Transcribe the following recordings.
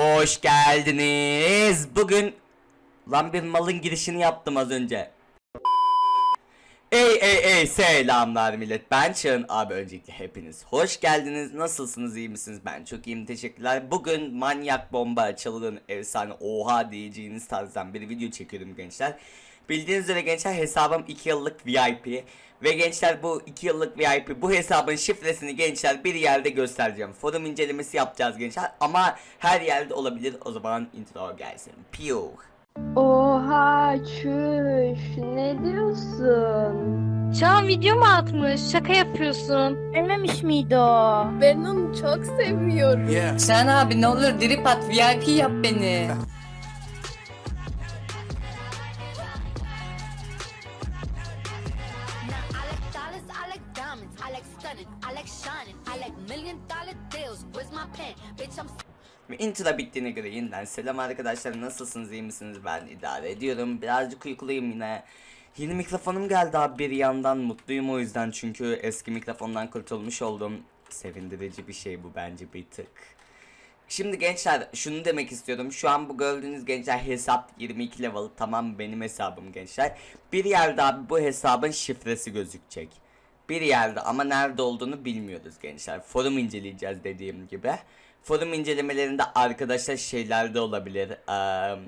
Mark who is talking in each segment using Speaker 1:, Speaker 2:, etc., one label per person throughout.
Speaker 1: Hoş geldiniz. Bugün lan bir malın girişini yaptım az önce. Ey ey ey selamlar millet ben Çağın abi öncelikle hepiniz hoş geldiniz nasılsınız iyi misiniz ben çok iyiyim teşekkürler bugün manyak bomba açılığın efsane oha diyeceğiniz tarzdan bir video çekiyorum gençler Bildiğiniz üzere gençler hesabım 2 yıllık VIP. Ve gençler bu 2 yıllık VIP bu hesabın şifresini gençler bir yerde göstereceğim. Forum incelemesi yapacağız gençler ama her yerde olabilir. O zaman intro gelsin. Piu.
Speaker 2: Oha çüş ne diyorsun? Çağan video mu atmış? Şaka yapıyorsun. Ölmemiş miydi o? Ben onu çok seviyorum.
Speaker 1: Sen abi ne olur drip at VIP yap beni. Ve Intro bittiğine göre yeniden selam arkadaşlar nasılsınız iyi misiniz ben idare ediyorum birazcık uykuluyum yine Yeni mikrofonum geldi abi bir yandan mutluyum o yüzden çünkü eski mikrofondan kurtulmuş oldum Sevindirici bir şey bu bence bir tık Şimdi gençler şunu demek istiyorum. Şu an bu gördüğünüz gençler hesap 22 level. Tamam benim hesabım gençler. Bir yerde abi bu hesabın şifresi gözükecek. Bir yerde ama nerede olduğunu bilmiyoruz gençler. Forum inceleyeceğiz dediğim gibi. Forum incelemelerinde arkadaşlar şeyler de olabilir. Ee,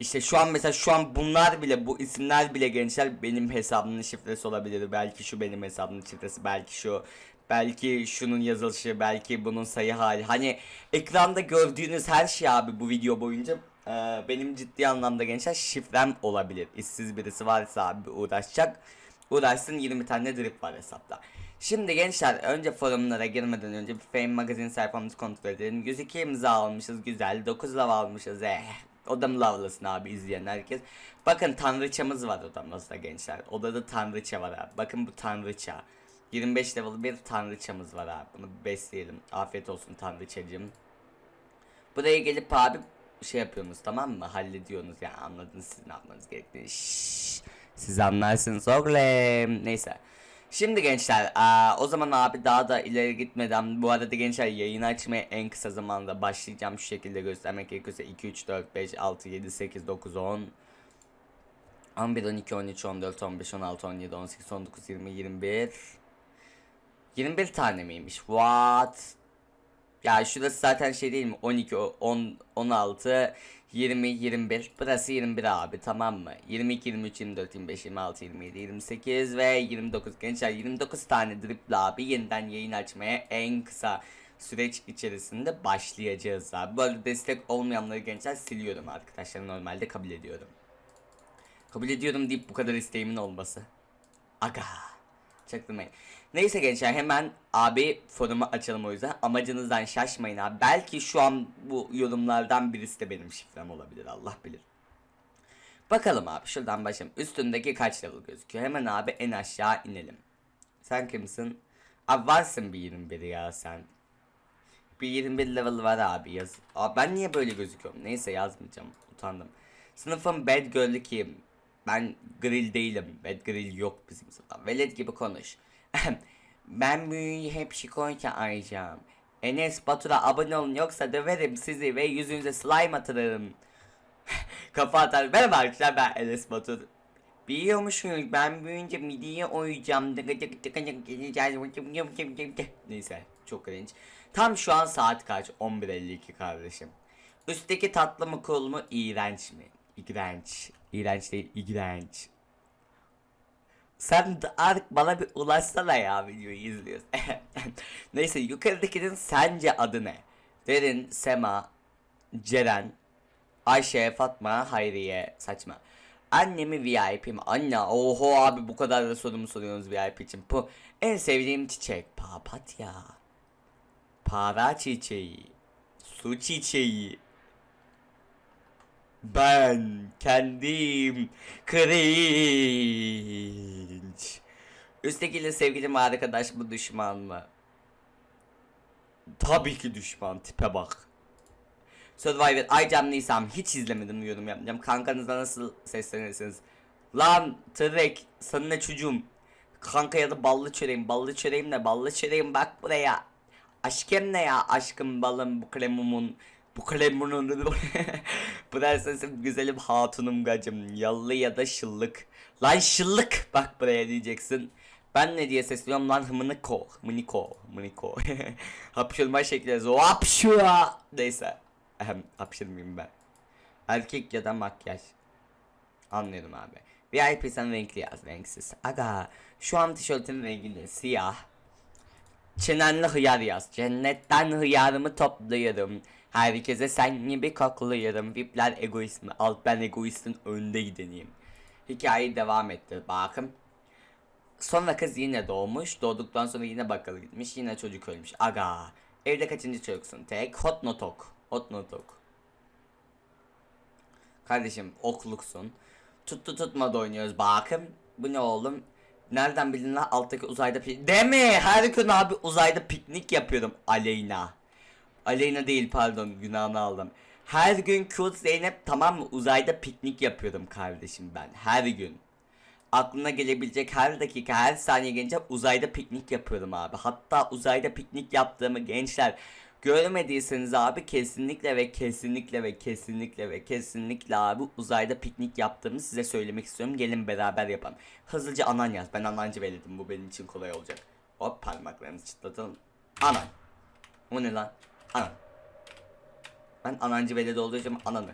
Speaker 1: işte şu an mesela şu an bunlar bile bu isimler bile gençler benim hesabımın şifresi olabilir. Belki şu benim hesabımın şifresi, belki şu belki şunun yazılışı, belki bunun sayı hali. Hani ekranda gördüğünüz her şey abi bu video boyunca e, benim ciddi anlamda gençler şifrem olabilir. İşsiz birisi varsa abi uğraşacak. Uğraşsın 20 tane drip var hesapta. Şimdi gençler önce forumlara girmeden önce bir Fame Magazine sayfamızı kontrol edelim. 102 imza almışız güzel. 9 love almışız. Eh. Odam lavlasın abi izleyen herkes. Bakın tanrıçamız var odamızda gençler. Odada tanrıça var abi. Bakın bu tanrıça. 25 level bir tanrıçamız var abi. Bunu besleyelim. Afiyet olsun tanrıçacığım. Buraya gelip abi şey yapıyorsunuz tamam mı? Hallediyorsunuz yani anladınız siz ne yapmanız gerektiğini. Şşş. Siz anlarsınız oğlum. Neyse. Şimdi gençler o zaman abi daha da ileri gitmeden bu arada gençler yayın açmaya en kısa zamanda başlayacağım. Şu şekilde göstermek gerekirse 2, 3, 4, 5, 6, 7, 8, 9, 10, 11, 12, 13, 14, 15, 16, 17, 18, 19, 20, 21. 21 tane miymiş? What? Ya şurası zaten şey değil mi? 12, 10, 16, 20, 25. Burası 21 abi tamam mı? 22, 23, 24, 25, 26, 27, 28 ve 29. Gençler 29 tane dribble abi yeniden yayın açmaya en kısa süreç içerisinde başlayacağız abi. Bu arada destek olmayanları gençler siliyorum arkadaşlar normalde kabul ediyorum. Kabul ediyorum deyip bu kadar isteğimin olması. Aga çaktırmayın. Neyse gençler hemen abi forumu açalım o yüzden. Amacınızdan şaşmayın abi. Belki şu an bu yorumlardan birisi de benim şifrem olabilir Allah bilir. Bakalım abi şuradan başlayalım. Üstündeki kaç level gözüküyor? Hemen abi en aşağı inelim. Sen kimsin? Abi varsın bir 21 ya sen. Bir 21 level var abi yaz. Abi ben niye böyle gözüküyorum? Neyse yazmayacağım. Utandım. sınıfım bad girl'ü kim? Ben grill değilim ve grill yok bizim sırada. Velet gibi konuş. ben büyüyü hep şikoyta arayacağım. Enes Batur'a abone olun yoksa döverim sizi ve yüzünüze slime atarım. Kafa atar. Merhaba arkadaşlar ben Enes Batur. Biliyormuşsunuz ben büyüyünce midiye oyacağım. Neyse çok cringe. Tam şu an saat kaç? 11.52 kardeşim. Üstteki tatlı mı kol mu? İğrenç mi? İğrenç. İğrenç değil, iğrenç. Sen de artık bana bir ulaşsana ya videoyu izliyoruz. Neyse yukarıdakinin sence adı ne? Derin, Sema, Ceren, Ayşe, Fatma, Hayriye. Saçma. Annemi VIP'm. Anne oho abi bu kadar da sorumu soruyorsunuz VIP için. Bu en sevdiğim çiçek. Papatya. Para çiçeği. Su çiçeği. Ben kendim cringe. Üsttekiyle sevgili mi arkadaş mı düşman mı? Tabii ki düşman tipe bak. Survivor Ay Canlıysam hiç izlemedim yorum yapacağım. Kankanıza nasıl seslenirsiniz? Lan Trek sana çocuğum. Kanka ya da ballı çöreğim. Ballı çöreğim ne? Ballı çöreğim bak buraya. aşkım ne ya? Aşkım balım bu kremumun. Bu kalem bunu Bu da sesim güzelim hatunum gacım. Yallı ya da şıllık. Lan şıllık bak buraya diyeceksin. Ben ne diye sesliyorum lan hımıniko. Hımıniko. Hımıniko. Hapşırma şekli. Hapşura. Neyse. Ahem, hapşırmayayım ben. Erkek ya da makyaj. Anlıyorum abi. VIP sen renkli yaz renksiz. Aga şu an tişörtün rengi renginde siyah. Çenenli hıyar yaz. Cennetten hıyarımı topluyorum. Herkese sen gibi kaklıyorum. Vipler egoist mi? Alt ben egoistin önde gideneyim. Hikaye devam etti bakın. Sonra kız yine doğmuş. Doğduktan sonra yine bakkala gitmiş. Yine çocuk ölmüş. Aga. Evde kaçıncı çocuksun? Tek. Hot notok. Hot notok. Kardeşim okluksun. Tuttu tutmadı oynuyoruz bakım. Bu ne oğlum? Nereden bildin lan alttaki uzayda piknik? Değil mi? Her gün abi uzayda piknik yapıyorum aleyna. Aleyna değil pardon günahını aldım. Her gün Kurt Zeynep tamam mı uzayda piknik yapıyordum kardeşim ben her gün. Aklına gelebilecek her dakika her saniye gelince uzayda piknik yapıyordum abi. Hatta uzayda piknik yaptığımı gençler görmediyseniz abi kesinlikle ve kesinlikle ve kesinlikle ve kesinlikle abi uzayda piknik yaptığımı size söylemek istiyorum. Gelin beraber yapalım. Hızlıca anan yaz. Ben anancı belirledim. Bu benim için kolay olacak. Hop parmaklarımızı çıtlatalım. Anan. O ne lan? Ana. Ben anancı veled olduğu için ananı.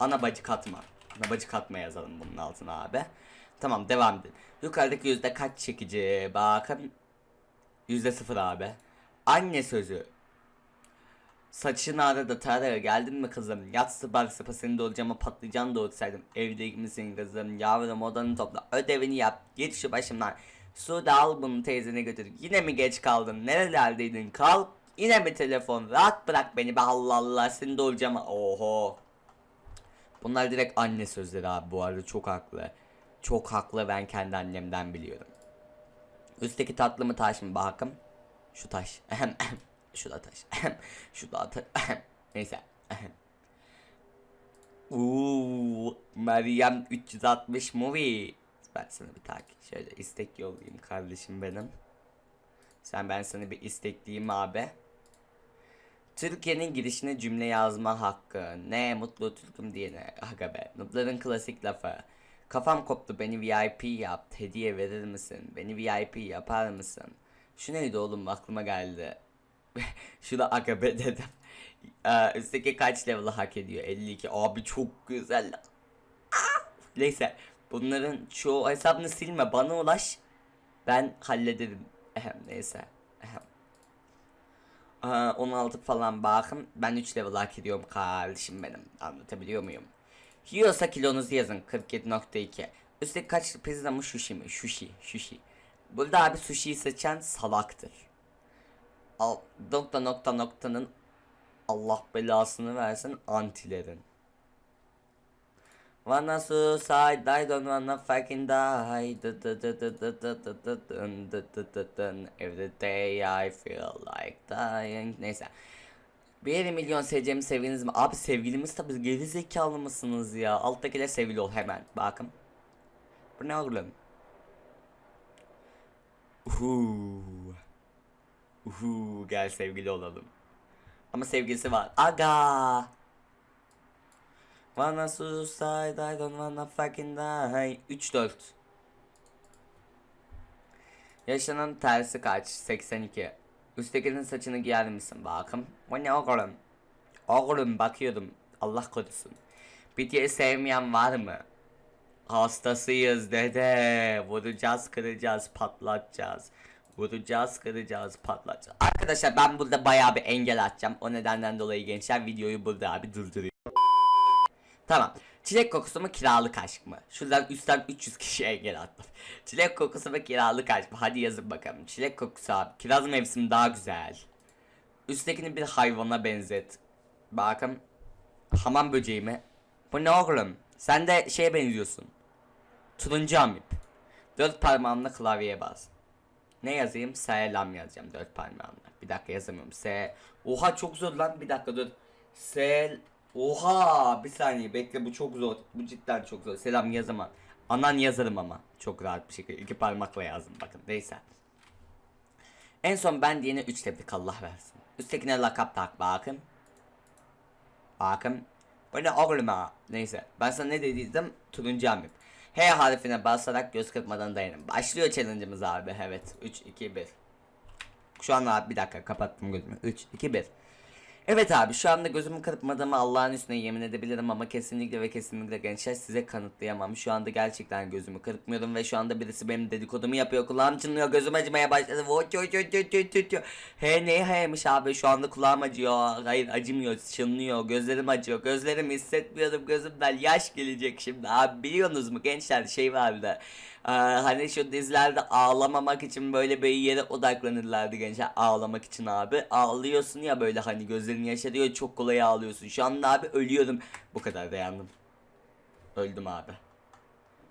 Speaker 1: Ana bacı katma. Ana bacı katma yazalım bunun altına abi. Tamam devam edin. Yukarıdaki yüzde kaç çekici? Bakın. Yüzde sıfır abi. Anne sözü. Saçını arada taraya geldin mi kızım? Yatsı sıpar sıpa seni ama patlıcan doğursaydım. Evde misin kızım? Yavrum odanı topla. Ödevini yap. Git şu başımdan. Su da al bunu teyzene götür. Yine mi geç kaldın? Nerelerdeydin? Kalk Yine bir telefon. Rahat bırak beni be Allah Allah. Seni de olacağım. Oho. Bunlar direkt anne sözleri abi bu arada. Çok haklı. Çok haklı ben kendi annemden biliyorum. Üstteki tatlı mı taş mı bakım? Şu taş. Şu da taş. Şu da taş. Neyse. Uuu Meryem 360 movie. Ben sana bir takip şöyle istek yollayayım kardeşim benim. Sen ben sana bir istek diyeyim abi. Türkiye'nin girişine cümle yazma hakkı. Ne mutlu Türk'üm diyene. Aga be. Nutların klasik lafı. Kafam koptu beni VIP yap. Hediye verir misin? Beni VIP yapar mısın? Şu neydi oğlum aklıma geldi. Şuna aga be dedim. Ee, üstteki kaç level hak ediyor? 52. Abi çok güzel. Ah! Neyse. Bunların çoğu hesabını silme. Bana ulaş. Ben hallederim. Neyse. 16 falan bakın. Ben 3 level hak ediyorum kardeşim benim. Anlatabiliyor muyum? Yiyorsa kilonuzu yazın. 47.2. Üstelik kaç pizza mı sushi mi? Sushi. Sushi. Burada abi sushi'yi seçen salaktır. Al, nokta nokta noktanın Allah belasını versin antilerin. Wanna suicide, I don't wanna fucking die. Every day I feel like dying. Neyse. Bir milyon seveceğimi sevgiliniz mi? Abi sevgilimiz tabi geri zekalı mısınız ya? Alttakiler sevgili ol hemen. Bakın. Bu ne lan? Uhu. Uhu. Gel sevgili olalım. Ama sevgilisi var. Aga. Wanna suicide I don't wanna fucking die 3-4 Yaşanan tersi kaç? 82 Üsttekinin saçını giyer misin bakım? O ne oğlum? Oğlum bakıyordum Allah korusun BTS sevmeyen var mı? Hastasıyız dede Vuracağız kıracağız patlatacağız Vuracağız, kıracağız, patlatacağız. Arkadaşlar ben burada bayağı bir engel atacağım. O nedenden dolayı gençler videoyu burada abi durduruyor. Tamam. Çilek kokusu mu kiralık aşk mı? Şuradan üstten 300 kişi engel attım. Çilek kokusu mu kiralık aşk mı? Hadi yazın bakalım. Çilek kokusu abi. Kiraz mevsimi daha güzel. Üsttekini bir hayvana benzet. Bakın. Hamam böceği mi? Bu ne oğlum? Sen de şeye benziyorsun. Turuncu amip. Dört parmağımla klavyeye bas. Ne yazayım? Selam yazacağım dört parmağımla. Bir dakika yazamıyorum. S. Oha çok zor lan. Bir dakika dur. Selam. Oha bir saniye bekle bu çok zor. Bu cidden çok zor. Selam yazamam. Anan yazarım ama. Çok rahat bir şekilde. iki parmakla yazdım bakın. Neyse. En son ben diyene 3 tebrik Allah versin. Üsttekine lakap tak bakın. Bakın. Böyle oğluma. Neyse. Ben sana ne dediydim? Turuncu amir. H harfine basarak göz kırpmadan dayanın. Başlıyor challenge'ımız abi. Evet. 3, 2, 1. Şu an abi bir dakika kapattım gözümü. 3, 2, 1. Evet abi şu anda gözümü kırpmadığımı Allah'ın üstüne yemin edebilirim ama kesinlikle ve kesinlikle gençler size kanıtlayamam. Şu anda gerçekten gözümü kırpmıyorum ve şu anda birisi benim dedikodumu yapıyor. Kulağım çınlıyor gözüm acımaya başladı. He ne heymiş abi şu anda kulağım acıyor. Hayır acımıyor çınlıyor gözlerim acıyor. Gözlerimi hissetmiyorum gözümden yaş gelecek şimdi abi biliyorsunuz mu gençler şey var da ee, hani şu dizilerde ağlamamak için böyle bir yere odaklanırlardı gençler ağlamak için abi. Ağlıyorsun ya böyle hani gözlerin yaşarıyor çok kolay ağlıyorsun. Şu anda abi ölüyorum. Bu kadar dayandım. Öldüm abi.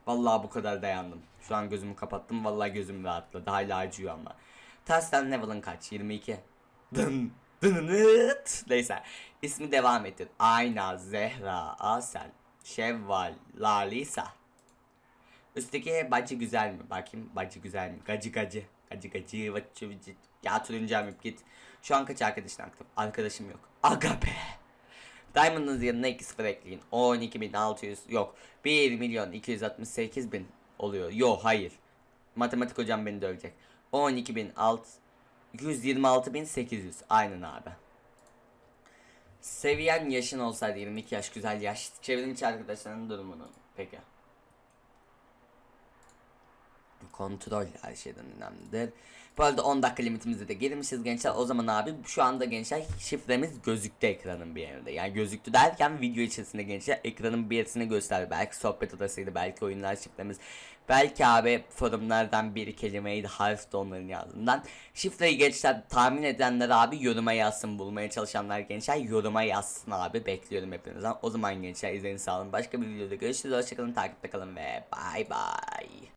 Speaker 1: Vallahi bu kadar dayandım. Şu an gözümü kapattım. Vallahi gözüm rahatladı. Hala acıyor ama. Tersten level'ın kaç? 22. Dın. Dınınıt. Neyse. İsmi devam ettir. Ayna, Zehra, Asel, Şevval, Lalisa. Üstteki bacı güzel mi? Bakayım bacı güzel mi? Gacı gacı. Gacı gacı. Vacı vacı. Ya turuncam git. Şu an kaç arkadaşın aktif? Arkadaşım yok. Aga be. Diamond'ınız yanına 2 sıfır ekleyin. 12.600 yok. 1 milyon 268 bin oluyor. Yo hayır. Matematik hocam beni dövecek. 12.126.800. Aynen abi. Seviyen yaşın olsaydı 22 yaş güzel yaş. Çevrim içi arkadaşlarının durumunu. Peki. Kontrol her şeyden önemlidir. Bu arada 10 dakika limitimize de girmişiz gençler. O zaman abi şu anda gençler şifremiz gözüktü ekranın bir yerinde. Yani gözüktü derken video içerisinde gençler ekranın bir yerine göster. Belki sohbet odasıydı, belki oyunlar şifremiz Belki abi forumlardan bir kelimeyi de harf de onların yazdığından. Şifreyi gençler tahmin edenler abi yoruma yazsın. Bulmaya çalışanlar gençler yoruma yazsın abi. Bekliyorum hepinizden. O zaman gençler izleyin sağ olun. Başka bir videoda görüşürüz. Hoşçakalın takipte kalın ve bay bay.